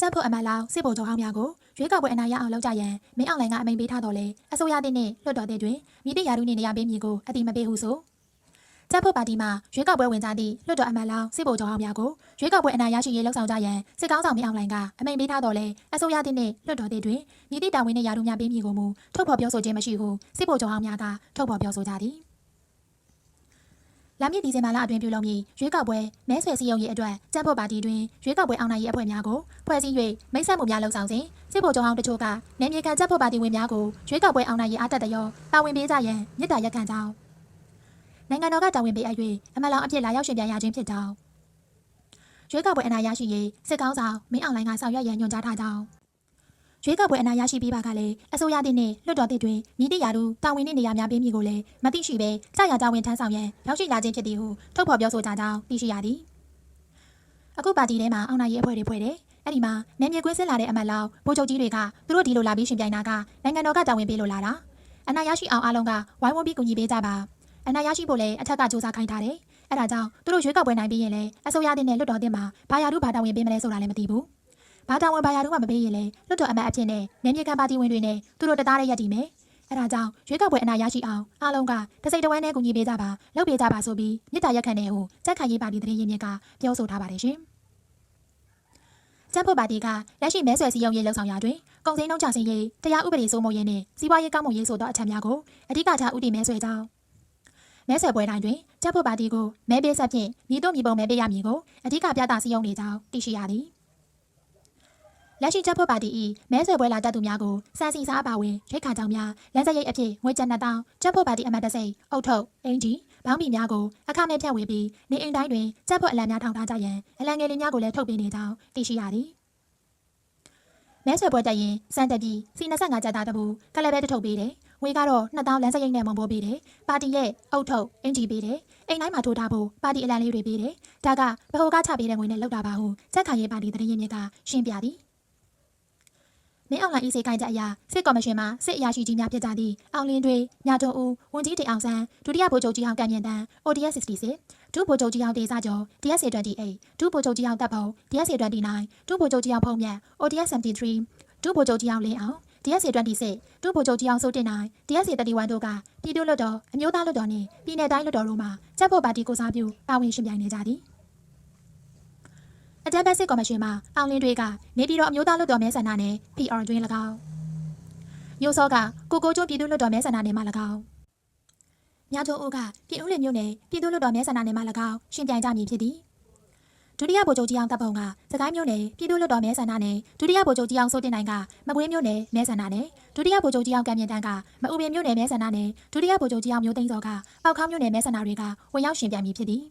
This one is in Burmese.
ကျန်းဖို့အမတ်လောင်စစ်ဗိုလ်ချုပ်ဟောင်းများကိုရွေးကောက်ပွဲအနိုင်ရအောင်လုပ်ကြရန်မင်းအောင်လှိုင်ကအမိန့်ပေးထားတော်လဲအစိုးရတဲ့နဲ့လွှတ်တော်တဲ့တွင်မိတိရာထူးနေနေရပေးမည်ကိုအတိမပေးဟုဆိုကျန်းဖို့ပါတီမှရွေးကောက်ပွဲဝင်ကြသည့်လွှတ်တော်အမတ်လောင်စစ်ဗိုလ်ချုပ်ဟောင်းများကိုရွေးကောက်ပွဲအနိုင်ရရှိရေးလှုပ်ဆောင်ကြရန်စစ်ကောင်းဆောင်မင်းအောင်လှိုင်ကအမိန့်ပေးထားတော်လဲအစိုးရတဲ့နဲ့လွှတ်တော်တဲ့တွင်မိတိတာဝန်နဲ့ရာထူးများပေးမည်ကိုမူထုတ်ဖော်ပြောဆိုခြင်းမရှိဟုစစ်ဗိုလ်ချုပ်ဟောင်းများကထုတ်ဖော်ပြောဆိုကြသည် လာမည့်ဒီဇင်ဘာလအတွင်းပြုလုပ်မည့်ရွေးကောက်ပွဲမဲဆွယ်စည်းရုံးရေးအတွက်ကျန်းဖို့ပါတီတွင်ရွေးကောက်ပွဲအောင်နိုင်ရေးအဖွဲ့များကိုဖွဲ့စည်း၍မိတ်ဆက်မှုများလှုပ်ဆောင်စဉ်စစ်ဗိုလ်ချုပ်ဟောင်းတချို့ကနေမြေခံကျန်းဖို့ပါတီဝင်များကိုရွေးကောက်ပွဲအောင်နိုင်ရေးအားတက်တရောတာဝန်ပေးကြရန်မြစ်တာရက်ခံကြောင်းနိုင်ငံတော်ကတာဝန်ပေးအပ်၍အမတ်လောင်အဖြစ်လာရောက်ရှင်ပြန်ရခြင်းဖြစ်ကြောင်းရွေးကောက်ပွဲအနိုင်ရရှိရေးစစ်ကောင်းဆောင်မင်းအောင်လှိုင်ကဆောင်ရွက်ရန်ညွှန်ကြားထားကြောင်း ရွေးကောက်ပွဲအနိုင်ရရှိပြီးပါကလည်းအစိုးရတဲ့နဲ့လွှတ်တော်တဲ့တွင်မြစ်တရာသူတာဝန်နဲ့နေရာများပေးမည်ကိုလည်းမသိရှိဘဲကြာရတာဝန်ထမ်းဆောင်ရန်ရောက်ရှိလာခြင်းဖြစ်သည်ဟုထုတ်ဖော်ပြောဆိုကြကြောင်းသိရှိရသည်အခုပါတီထဲမှာအောင်နိုင်ရေးအဖွဲ့တွေဖွဲ့တယ်အဲ့ဒီမှာနေမြေကွင်းစစ်လာတဲ့အမတ်လောက်ဗိုလ်ချုပ်ကြီးတွေကသူတို့ဒီလိုလာပြီးရှင်ပြိုင်တာကနိုင်ငံတော်ကတာဝန်ပေးလို့လာတာအနာရရှိအောင်အားလုံးကဝိုင်းဝန်းပြီးကူညီပေးကြပါအနာရရှိဖို့လည်းအထက်ကစူးစမ်းခိုင်းထားတယ်အဲ့ဒါကြောင့်သူတို့ရွေးကောက်ပွဲနိုင်ပြီးရင်လည်းအစိုးရတဲ့နဲ့လွှတ်တော်တဲ့မှာဘာယာတို့ဘာတာဝန်ပေးမလဲဆိုတာလည်းမသိဘူး ဘာတာဝန်ဘာယာတို့မှမပေးရင်လည်းလွှတ်တော်အမတ်အဖြစ်နဲ့နေမြေကန်ပါတီဝင်တွေနဲ့သူတို့တသားတည်းရက်တည်မယ်အဲ့ဒါကြောင့်ရွေးကောက်ပွဲအနာရရှိအောင်အားလုံးကတစိမ့်တဝဲနဲ့ကူညီပေးကြပါလုပ်ပေးကြပါဆိုပြီးမြစ်တာရက်ခံတဲ့ဟိုစက်ခိုင်ရေးပါတီတရင်ရင်းမြစ်ကပြောဆိုထားပါတယ်ရှင်ကျန်းဖို့ပါတီကလက်ရှိမဲဆွယ်စည်းရုံးရေးလှုပ်ဆောင်ရာတွင်ကုန်စည်နှုန်းချစင်းရေးတရားဥပဒေစိုးမိုးရေးနှင့်စီးပွားရေးကောင်းမွန်ရေးဆိုသောအချက်များကိုအဓိကထားဥတည်မဲဆွယ်ကြောင်းမဲဆွယ်ပွဲတိုင်းတွင်ကျန်းဖို့ပါတီကိုမဲပေးဆက်ဖြင့်မြေတို့မြေပုံမဲပေးရမည်ကိုအဓိကပြသစည်းရုံးနေကြောင်းသိရှိရသည် လက်ရှိချက်ဖို့ပါတီ၏မဲဆွယ်ပွဲလာတတ်သူများကိုစံစီစားပါဝင်ရိတ်ခါကြောင်များလမ်းစရိတ်အဖြစ်ငွေကျပ်2000ချက်ဖို့ပါတီအမတ်တစိမ့်အုတ်ထုတ်အင်ဂျီဘောင်းပီများကိုအခမဲ့ဖြန့်ဝေပြီးနေအိမ်တိုင်းတွင်ချက်ဖို့အလံများထောင်ထားကြရန်အလံငယ်လေးများကိုလည်းထုတ်ပေးနေကြောင်းသိရှိရသည်မဲဆွယ်ပွဲတက်ရင်စံတက်ပြီးစီ25ကျပ်သားတပူကလည်းပဲတထုတ်ပေးတယ်ငွေကတော့2000လမ်းစရိတ်နဲ့မုံပိုးပေးတယ်ပါတီရဲ့အုတ်ထုတ်အင်ဂျီပေးတယ်အိမ်တိုင်းမှာထိုးထားဖို့ပါတီအလံလေးတွေပေးတယ်ဒါကဘဟိုကချပေးတဲ့ငွေနဲ့လောက်တာပါဟုစက်ခိုင်ရေးပါတီတရင်ရင်းမြစ်ကရှင်းပြသည် မင်းအောင်လှိုင်ဤစေကိုင်းကြအရာစစ်ကော်မရှင်မှစစ်အရာရှိကြီးများဖြစ်ကြသည့်အောင်လင်းတွေညတုံဦးဝန်ကြီးတေအောင်ဆန်းဒုတိယဗိုလ်ချုပ်ကြီးအောင်ကံမြန်တန်း ODS 66ဒုဗိုလ်ချုပ်ကြီးအောင်ဒေသကျော် DS 28ဒုဗိုလ်ချုပ်ကြီးအောင်တပ်ဖုံ DS 29ဒုဗိုလ်ချုပ်ကြီးအောင်ဖုံးမြတ် ODS 73ဒုဗိုလ်ချုပ်ကြီးအောင်လင်းအောင် DS 26ဒုဗိုလ်ချုပ်ကြီးအောင်စိုးတင်နိုင် DS 31တို့ကပြည်သူ့လွှတ်တော်အမျိုးသားလွှတ်တော်နှင့်ပြည်내တိုင်းလွှတ်တော်တို့မှချက်ဖို့ပါတီကိုစားပြုပါဝင်ရှင်ပြိုင်နေကြသည် အကြံပေးစစ်ကော်မရှင်မှအောင်လင်းတွေကနေပြည်တော်အမျိုးသားလွှတ်တော်မဲဆန္ဒနယ် PR တွင်၎င်းမျိုးစောကကိုကိုကျွန်းပြည်သူ့လွှတ်တော်မဲဆန္ဒနယ်မှ၎င်းမြထုံးဦးကပြည်ဦးလင်မြို့နယ်ပြည်သူ့လွှတ်တော်မဲဆန္ဒနယ်မှ၎င်းရှင်ပြိုင်ကြမည်ဖြစ်သည်ဒုတိယဗိုလ်ချုပ်ကြီးအောင်တပ်ပုံကစကိုင်းမြို့နယ်ပြည်သူ့လွှတ်တော်မဲဆန္ဒနယ်ဒုတိယဗိုလ်ချုပ်ကြီးအောင်စိုးတင်နိုင်ကမကွေးမြို့နယ်မဲဆန္ဒနယ်ဒုတိယဗိုလ်ချုပ်ကြီးအောင်ကံမြင့်တန်းကမအူပင်မြို့နယ်မဲဆန္ဒနယ်ဒုတိယဗိုလ်ချုပ်ကြီးအောင်မျိုးသိန်းစောကအောက်ခေါင်းမြို့နယ်မဲဆန္ဒတွေကဝင်ရောက်ရှင်ပြိုင်မည်ဖြစ်သည်